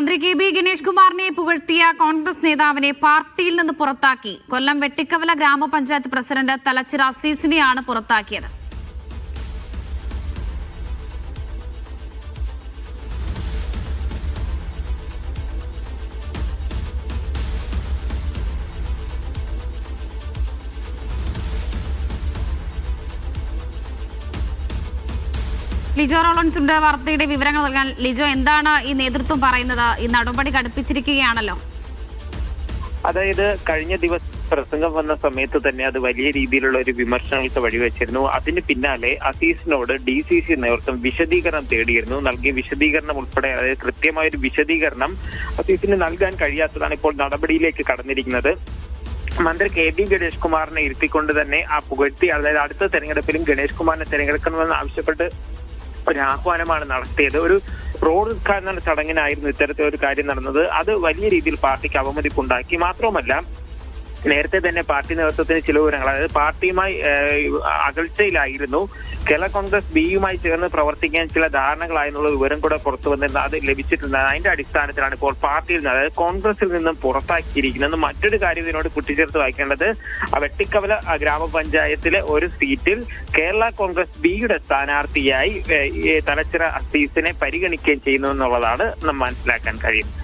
മന്ത്രി K B Ganesh കുമാറിനെ പുകഴ്ത്തിയ കോൺഗ്രസ് നേതാവിനെ പാർട്ടിയിൽ നിന്ന് പുറത്താക്കി. കൊല്ലം വെട്ടിക്കവല ഗ്രാമപഞ്ചായത്ത് പ്രസിഡന്റ് തലച്ചിറ അസീസിനെയാണ് പുറത്താക്കിയത്. ലിജോ റോളൻസ് ഉണ്ട് വാർത്തയുടെ വിവരങ്ങൾ നൽകാൻ. ലിജോ എന്താണ് ഈ നേതൃത്വം പറയുന്നത്? ഈ നടപടി കടുപ്പിച്ചിരിക്കുകയാണല്ലോ. അതായത് കഴിഞ്ഞ ദിവസം പ്രസംഗം വന്ന സമയത്ത് തന്നെ അത് വലിയ രീതിയിലുള്ള ഒരു വിമർശനങ്ങൾക്ക് വഴിവെച്ചിരുന്നു. അതിന് പിന്നാലെ അസീസിനോട് ഡി സി സി നേതൃത്വം വിശദീകരണം തേടിയിരുന്നു. നൽകിയ വിശദീകരണം ഉൾപ്പെടെ അതായത് കൃത്യമായ ഒരു വിശദീകരണം അസീസിന് നൽകാൻ കഴിയാത്തതാണ് ഇപ്പോൾ നടപടിയിലേക്ക് കടന്നിരിക്കുന്നത്. മന്ത്രി കെ ബി ഗണേഷ് കുമാറിനെ ഇരുത്തിക്കൊണ്ട് തന്നെ ആ പുകഴ്ത്തി അതായത് അടുത്ത തെരഞ്ഞെടുപ്പിലും ഗണേഷ് കുമാറിനെ തെരഞ്ഞെടുക്കണമെന്ന് ആവശ്യപ്പെട്ട് ഒരു ആഹ്വാനമാണ് നടത്തിയത്. ഒരു റോഡ് ഉദ്ഘാടന ചടങ്ങിനായിരുന്നു ഇത്തരത്തിൽ ഒരു കാര്യം നടന്നത്. അത് വലിയ രീതിയിൽ പാർട്ടിക്ക് അവമതിപ്പുണ്ടാക്കി. മാത്രവുമല്ല നേരത്തെ തന്നെ പാർട്ടി നേതൃത്വത്തിന് ചില വിവരങ്ങൾ അതായത് പാർട്ടിയുമായി അകൽച്ചയിലായിരുന്നു. കേരള കോൺഗ്രസ് ബിയുമായി ചേർന്ന് പ്രവർത്തിക്കാൻ ചില ധാരണകളായെന്നുള്ള വിവരം കൂടെ പുറത്തു വന്നിരുന്ന അത് ലഭിച്ചിട്ടുണ്ട്. അതിന്റെ അടിസ്ഥാനത്തിലാണ് ഇപ്പോൾ പാർട്ടിയിൽ നിന്ന് അതായത് കോൺഗ്രസിൽ നിന്നും പുറത്താക്കിയിരിക്കുന്നത്. മറ്റൊരു കാര്യം ഇതിനോട് കൂട്ടിച്ചേർത്ത് വായിക്കേണ്ടത് വെട്ടിക്കവല ഗ്രാമപഞ്ചായത്തിലെ ഒരു സീറ്റിൽ കേരള കോൺഗ്രസ് ബിയുടെ സ്ഥാനാർത്ഥിയായി തലച്ചിറ അസീസിനെ പരിഗണിക്കുകയും ചെയ്യുന്നു എന്നുള്ളതാണ് നാം മനസ്സിലാക്കാൻ കഴിയും